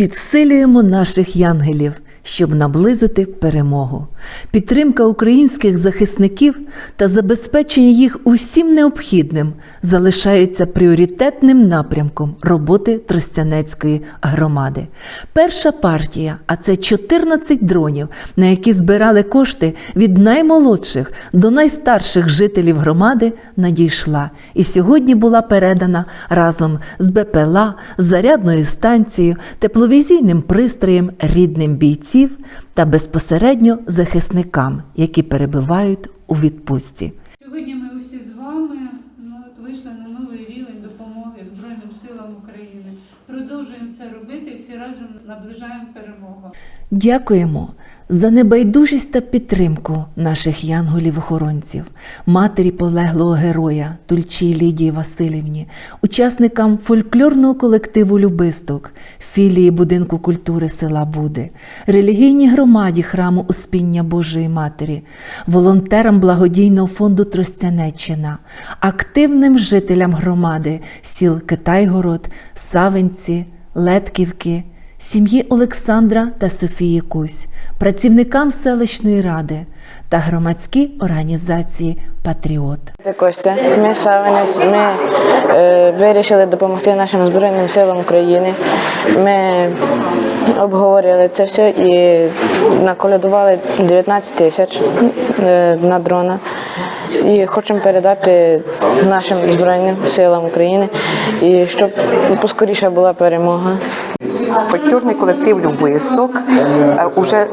Підсилюємо наших янгелів, щоб наблизити перемогу. Підтримка українських захисників та забезпечення їх усім необхідним залишаються пріоритетним напрямком роботи Тростянецької громади. Перша партія, а це 14 дронів, на які збирали кошти від наймолодших до найстарших жителів громади, надійшла і сьогодні була передана разом з БПЛА, зарядною станцією, тепловізійним пристроєм рідним бійців та безпосередньо захисникам, які перебувають у відпустці. Сьогодні ми усі з вами ну, от вийшли на новий рівень допомоги Збройним силам України. Продовжуємо це робити всі разом наближаємо перемогу. Дякуємо за небайдужість та підтримку наших янголів-охоронців, матері полеглого героя Тульчі Лідії Васильівні, учасникам фольклорного колективу Любисток, філії будинку культури села Буди, релігійній громаді храму Успіння Божої Матері, волонтерам благодійного фонду Тростянеччина, активним жителям громади сіл Китайгород, Савинці, Летківки сім'ї Олександра та Софії Кусь, працівникам селищної ради та громадській організації Патріот. Це Костя, ми Савинець. Ми е, вирішили допомогти нашим Збройним силам України. Ми обговорили це все і наколядували 19 тисяч е, на дрона. І хочемо передати нашим Збройним силам України, і щоб поскоріше була перемога. Фольклорний колектив Любисток е, уже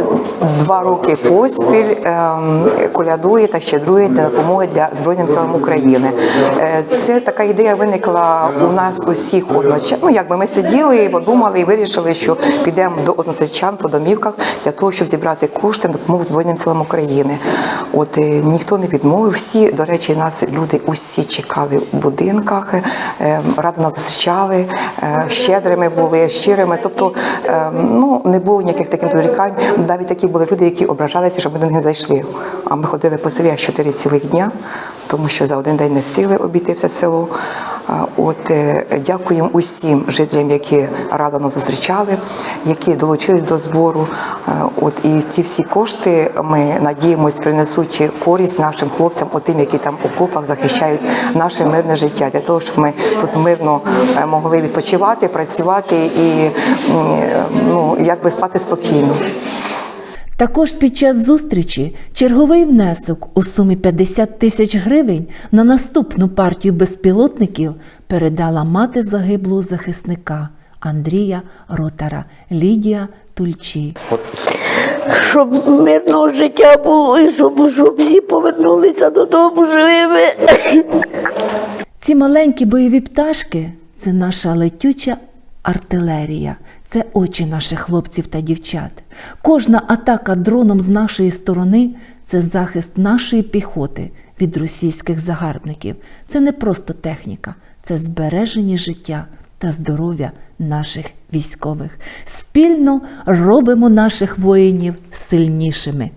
два роки поспіль ем, колядує та щедрує для допомоги для Збройним силам України. Е, Це така ідея виникла у нас усіх одночасно. Ну, якби ми сиділи, подумали і вирішили, що підемо до односельчан по домівках для того, щоб зібрати кошти на допомогу Збройним силам України. От е, ніхто не відмовив. Всі, до речі, нас люди усі чекали в будинках, е, радо нас зустрічали, щедрими були, щирими. Тобто, е, ну не було ніяких таких дорікань. Навіть такі були люди, які ображалися, щоб ми до них не зайшли. А ми ходили по селі аж чотири цілих дня, тому що за один день не встигли обійти все село. От е, дякуємо усім жителям, які радо нас зустрічали, які долучились до збору. Е, От і ці всі кошти ми надіємось принесуть користь нашим хлопцям, отим, які там у окопах захищають наше мирне життя, для того, щоб ми тут мирно е, могли відпочивати, працювати і ну якби спати спокійно. Також під час зустрічі черговий внесок у сумі 50 тисяч гривень на наступну партію безпілотників передала мати загиблого захисника Андрія Ротара Лідія Тульчі. щоб мирного життя було і щоб, щоб всі повернулися додому живими. Ці маленькі бойові пташки це наша летюча артилерія, це очі наших хлопців та дівчат. Кожна атака дроном з нашої сторони це захист нашої піхоти від російських загарбників. Це не просто техніка, це збереження життя та здоров'я наших військових. Спільно робимо наших воїнів сильнішими.